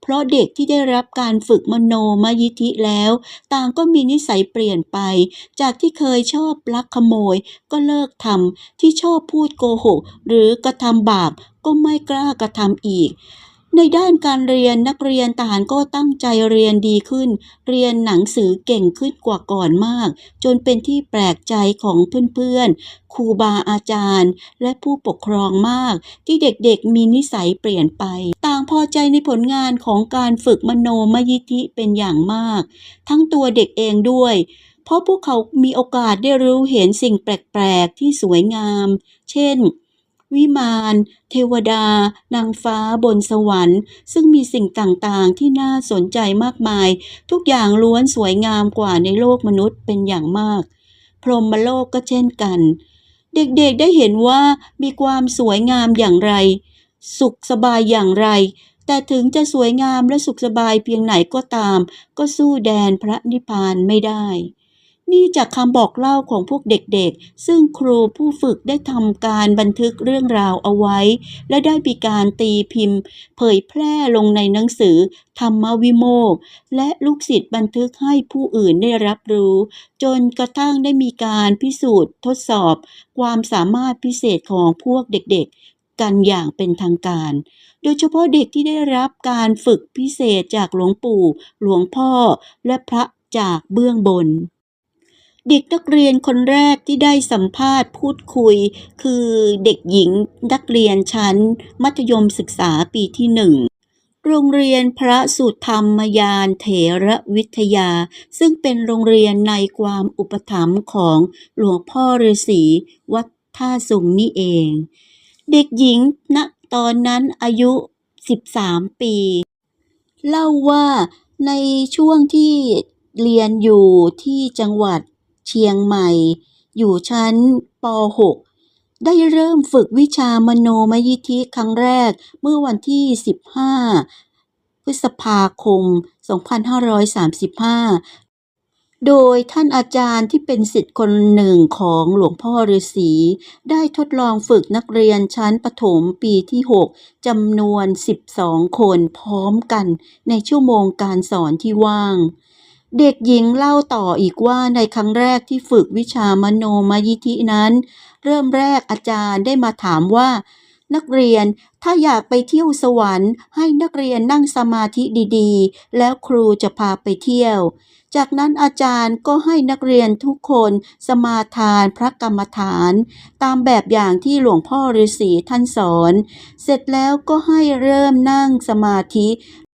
เพราะเด็กที่ได้รับการฝึกมโนมยิธิแล้ว ต่างก็มีนิสัยเปลี่ยนไป จากที่เคยชอบลักขโมย ก็เลิกทำที่ชอบพูดโกหก หรือกระทำบาปก็ไม่กล้ากระทำอีก ในด้านการเรียนนักเรียนต่างก็ตั้งใจเรียนดีขึ้น เรียนหนังสือเก่งขึ้นกว่าก่อนมาก จนเป็นที่แปลกใจของเพื่อนๆครูบาอาจารย์ และผู้ปกครองมาก ที่เด็กๆมีนิสัยเปลี่ยนไป ต่างพอใจในผลงานของการฝึกมโนมยิธิเป็นอย่างมาก ทั้งตัวเด็กเองด้วยเพราะพวกเขามีโอกาสได้รู้เห็นสิ่งแปลก ๆ ที่สวยงาม เช่น วิมาน เทวดา นางฟ้าบนสวรรค์ ซึ่งมีสิ่งต่างๆ ที่น่าสนใจมากมาย ทุกอย่างล้วนสวยงามกว่าในโลกมนุษย์เป็นอย่างมาก พรหมโลกก็เช่นกัน เด็กๆได้เห็นว่ามีความสวยงามอย่างไร สุขสบายอย่างไร แต่ถึงจะสวยงามและสุขสบายเพียงไหนก็ตาม ก็สู้แดนพระนิพพานไม่ได้ นี่จากคำบอกเล่าของพวกเด็กๆ ซึ่งครูผู้ฝึกได้ทำการบันทึกเรื่องราวเอาไว้ และได้มีการตีพิมพ์ เผยแพร่ลงในหนังสือ ธรรมวิโมกและลูกศิษย์บันทึกให้ผู้อื่นได้รับรู้ จนกระทั่งได้มีการพิสูจน์ทดสอบ ความสามารถพิเศษของพวกเด็กๆ กันอย่างเป็นทางการ โดยเฉพาะเด็กที่ได้รับการฝึกพิเศษจากหลวงปู่ หลวงพ่อ และพระจากเบื้องบน เด็กนักเรียนคนแรกที่ได้สัมภาษณ์พูดคุย คือเด็กหญิงนักเรียนชั้น มัธยมศึกษาปีที่หนึ่งโรงเรียนพระสุธรรมยานเถระวิทยา ซึ่งเป็นโรงเรียนในความอุปถัมภ์ของหลวงพ่อฤาษีวัดท่าสุงนี่เอง เด็กหญิงณตอนนั้นอายุ 13 ปี เล่าว่าในช่วงที่เรียนอยู่ที่จังหวัด เชียงใหม่ อยู่ชั้นป .6 ได้เริ่มฝึกวิชามโนมยิทธิครั้งแรกเมื่อวันที่ 15 พฤษภาคม 2535 โดยท่านอาจารย์ที่เป็นศิษย์คนหนึ่งของหลวงพ่อฤาษีได้ทดลองฝึกนักเรียนชั้นประถมปีที่ 6จำนวน 12 คนพร้อมกันในชั่วโมงการสอนที่ว่าง เด็กหญิงเล่าต่ออีกว่าในครั้งแรกที่ฝึกวิชามโนมยิธินั้น เริ่มแรกอาจารย์ได้มาถามว่า นักเรียนถ้าอยากไปเที่ยวสวรรค์ ให้นักเรียนนั่งสมาธิดีๆ แล้วครูจะพาไปเที่ยว จากนั้นอาจารย์ก็ให้นักเรียนทุกคนสมาทานพระกรรมฐาน ตามแบบอย่างที่หลวงพ่อฤาษีท่านสอน เสร็จแล้วก็ให้เริ่มนั่งสมาธิ